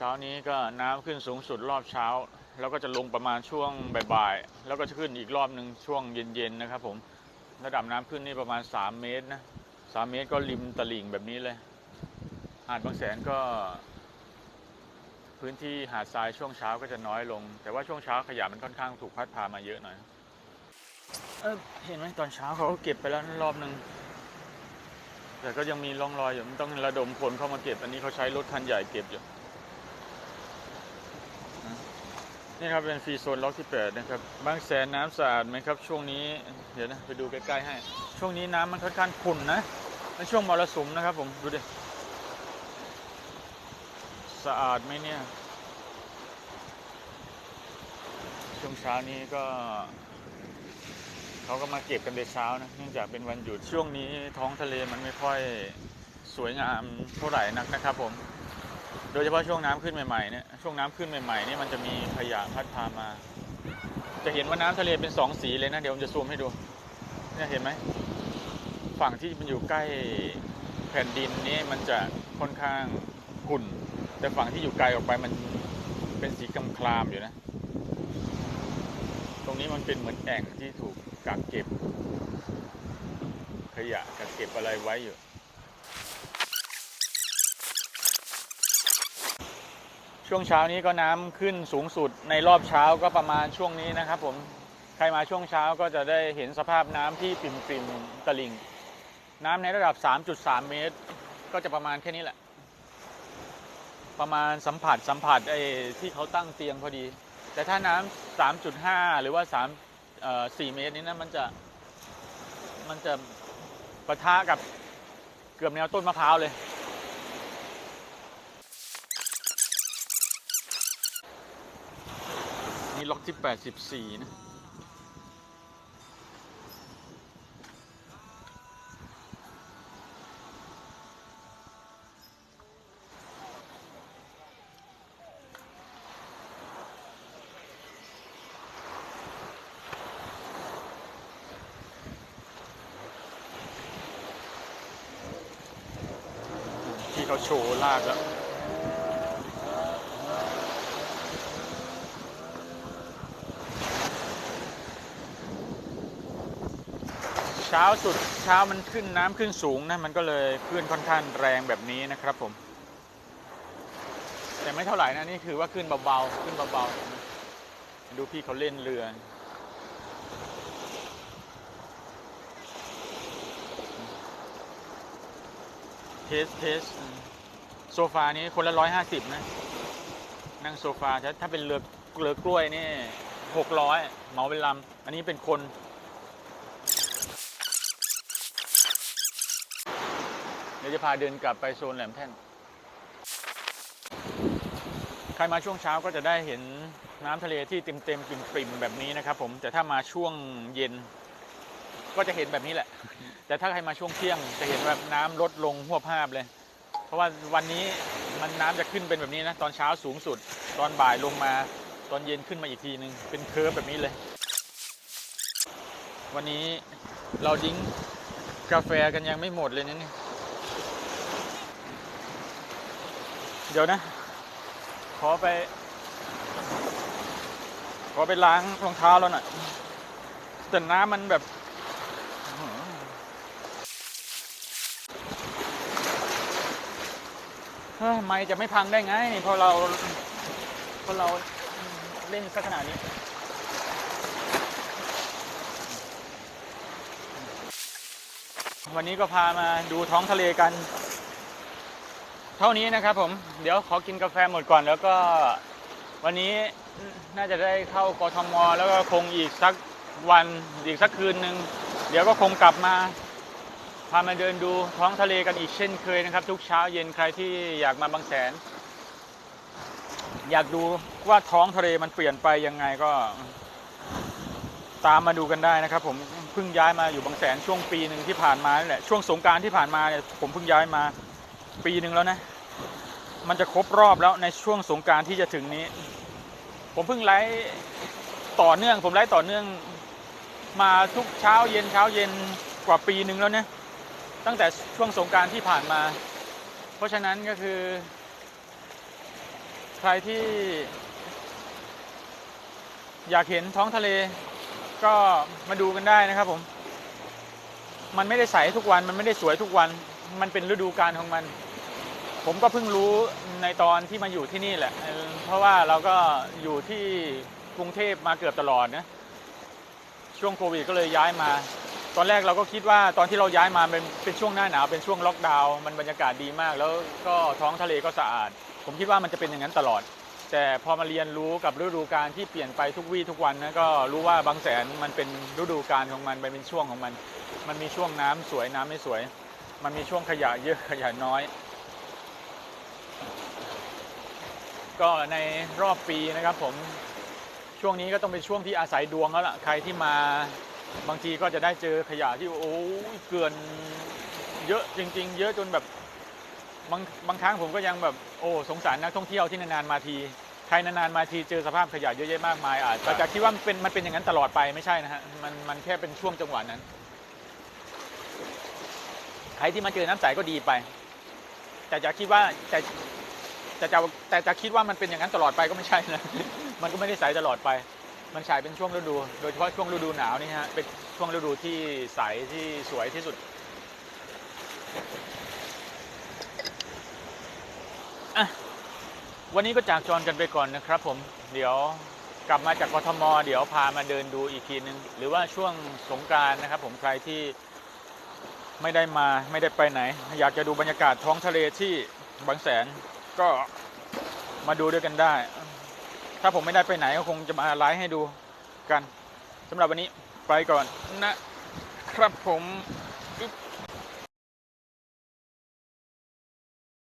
เช้านี้ก็น้ำขึ้นสูงสุดรอบเช้า แล้วก็จะลงประมาณช่วงบ่ายๆ แล้วก็จะขึ้นอีกรอบหนึ่งช่วงเย็นๆนะครับผมระดับน้ำขึ้นนี่ประมาณ 3 เมตรนะ3เมตรก็ริมตลิ่งแบบนี้เลย หาดบางแสนก็ พื้นที่หาดทรายช่วงเช้าก็จะน้อยลง แต่ว่าช่วงเช้าขยะมันค่อนข้างถูกพัดพามาเยอะหน่อยเออเห็นไหมตอนเช้าเขาก็เก็บไปแล้วรอบหนึ่งแต่ก็ยังมีร่องรอยอยู่มันต้องระดมคนเข้ามาเก็บ อันนี้เขาใช้รถคันใหญ่เก็บอยู่นะ นี่ครับเป็นฟรีโซนล็อกที่ 8 นะครับ บางแสนน้ำสะอาดไหมครับ ช่วงนี้ เดี๋ยวนะไปดูใกล้ๆให้ ช่วงนี้น้ำมันค่อนข้างขุ่นนะในช่วงมรสุมนะครับผมดูดิสะอาดไหมเนี่ย ช่วงเช้านี้ก็ เขาก็มาเก็บกันในเช้านะเนื่องจากเป็นวันหยุดช่วงนี้ท้องทะเลมันไม่ค่อยสวยงามเท่าไหร่นักนะครับผม โดยเฉพาะช่วงน้ำขึ้นใหม่ๆเนี่ยช่วงน้ำขึ้นใหม่ๆเนี่ยมันจะมีขยะพัดพามา จะเห็นว่าน้ำทะเลเป็นสองสีเลยนะเดี๋ยวผมจะซูมให้ดูเนี่ยเห็นไหมฝั่งที่มันอยู่ใกล้แผ่นดินนี่มันจะค่อนข้างขุ่น แต่ฝั่งที่อยู่ไกลออกไปมันเป็นสีกำคลามอยู่นะ ตรงนี้มันเป็นเหมือนแอ่งที่ถูกกักเก็บ ขยะกักเก็บอะไรไว้อยู่ ช่วงเช้านี้ก็น้ำขึ้นสูงสุดในรอบเช้าก็ประมาณช่วงนี้นะครับผมใครมาช่วงเช้าก็จะได้เห็นสภาพน้ำที่ปิ่มปิมๆตลิ่ง น้ำในระดับ 3.3 เมตร ก็จะประมาณแค่นี้แหละ ประมาณสัมผัสสัมผัสไอ้ที่เขาตั้งเตียงพอดี แต่ถ้าน้ำ3.5 หรือว่า3เอ่อ4เมตรนี้นะมันจะมันจะปะทะกับเกือบแนวต้นมะพร้าวเลย นี่ล็อกที่ 84 นะที่เขาโชว์ลากแล้ว เช้าสุดเช้ามันขึ้นน้ำขึ้นสูงนะมันก็เลยคลื่นค่อนข้างแรงแบบนี้นะครับผม แต่ไม่เท่าไหร่นะนี่คือว่าขึ้นเบาๆขึ้นเบาๆดูพี่เขาเล่นเรือเทสเทสโซฟานี้คนละร้อยห้าสิบนะ นั่งโซฟาถ้าถ้าเป็นเรือเรือกล้วยนี่หกร้อยเหมาเป็นลำอันนี้เป็นคน ดี๋ยวจะพาเดินกลับไปโซนแหลมแท่น ใครมาช่วงเช้าก็จะได้เห็นน้ำทะเลที่เต็มเต็มๆปริ่มๆแบบนี้นะครับผมแต่ถ้ามาช่วงเย็น ก็จะเห็นแบบนี้แหละ แต่ถ้าใครมาช่วงเที่ยง จะเห็นแบบน้ำลดลงหัวภาพเลย เพราะว่าวันนี้มันน้ำจะขึ้นเป็นแบบนี้นะตอนเช้าสูงสุด ตอนบ่ายลงมาตอนเย็นขึ้นมาอีกทีนึงเป็นเคิร์ฟแบบนี้เลย วันนี้เราดิ้งกาแฟกันยังไม่หมดเลยนะเนี่ย เดี๋ยวนะ ขอไป ขอไปล้างรองเท้าแล้วหน่อยแต่น้ำมันแบบเฮ้ยไม่จะไม่พังได้ไงพราะเราพราะเราเล่นสักขนาดนี้วันนี้ก็พามาดูท้องทะเลกัน เท่านี้นะครับผม เดี๋ยวขอกินกาแฟหมดก่อน แล้วก็วันนี้น่าจะได้เข้ากทมแล้วก็คงอีกสักวันอีกสักคืนหนึ่งเดี๋ยวก็คงกลับมาพามาเดินดูท้องทะเลกันอีกเช่นเคยนะครับ ทุกเช้าเย็นใครที่อยากมาบางแสน อยากดูว่าท้องทะเลมันเปลี่ยนไปยังไงก็ ตามมาดูกันได้นะครับ ผมเพิ่งย้ายมาอยู่บางแสนช่วงปีหนึ่งที่ผ่านมานี่แหละช่วงสงการที่ผ่านมาเนี่ยผมเพิ่งย้ายมา ปีหนึ่งแล้วนะ มันจะครบรอบแล้วในช่วงสงการที่จะถึงนี้ ผมเพิ่งไลฟ์ต่อเนื่อง ผมไลฟ์ต่อเนื่อง มาทุกเช้าเย็นเช้าเย็นกว่าปีหนึ่งแล้วนี่ยตั้งแต่ช่วงสงการที่ผ่านมา เพราะฉะนั้นก็คือ ใครที่ อยากเห็นท้องทะเล ก็มาดูกันได้นะครับผมมันไม่ได้ใสทุกวัน มันไม่ได้สวยทุกวัน มันเป็นฤดูกาลของมัน ผมก็เพิ่งรู้ในตอนที่มาอยู่ที่นี่แหละ เพราะว่าเราก็อยู่ที่กรุงเทพมาเกือบตลอดนะช่วงโควิดก็เลยย้ายมา ตอนแรกเราก็คิดว่าตอนที่เราย้ายมาเป็นเป็นช่วงหน้าหนาวเป็นช่วงล็อกดาวน์มันบรรยากาศดีมาก แล้วก็ท้องทะเลก็สะอาด ผมคิดว่ามันจะเป็นอย่างนั้นตลอด แต่พอมาเรียนรู้กับฤดูกาลที่เปลี่ยนไปทุกวี่ทุกวันนะก็รู้ว่าบางแสนมันเป็นฤดูกาลของมันมันเป็นช่วงของมัน มันมีช่วงน้ำสวยน้ำไม่สวย มันมีช่วงขยะเยอะขยะน้อย ก็ในรอบปีนะครับผมช่วงนี้ก็ต้องเป็นช่วงที่อาศัยดวงแล้วล่ะใครที่มาบางทีก็จะได้เจอขยะที่โอ้เกลื่อนเยอะจริง ๆ เยอะจนแบบบางบางครั้งผมก็ยังแบบโอ้สงสารนักท่องเที่ยวที่นานๆมาทีใครนานๆมาทีเจอสภาพขยะเยอะแยะมากมายอาจจะคิดว่ามันเป็นมันเป็นอย่างนั้นตลอดไปไม่ใช่นะฮะมันมันแค่เป็นช่วงจังหวะนั้น ใครที่มาเจอน้ำใสก็ดีไป แต่จะคิดว่าแต่ แต่จะแต่จะคิดว่ามันเป็นอย่างนั้นตลอดไปก็ไม่ใช่นะ มันก็ไม่ได้ใสตลอดไป มันฉายเป็นช่วงฤดู โดยเฉพาะช่วงฤดูหนาวนี่ฮะ เป็นช่วงฤดูที่ใสที่สวยที่สุด วันนี้ก็จากจรกันไปก่อนนะครับผม เดี๋ยวกลับมาจากกทม เดี๋ยวพามาเดินดูอีกทีนึง หรือว่าช่วงสงกานต์นะครับผมใครที่ไม่ได้มาไม่ได้ไปไหน อยากจะดูบรรยากาศท้องทะเลที่บางแสน ก็มาดูด้วยกันได้ ถ้าผมไม่ได้ไปไหนก็คงจะมาไลฟ์ให้ดูกันสำหรับวันนี้ไปก่อนนะครับผมอึ๊บ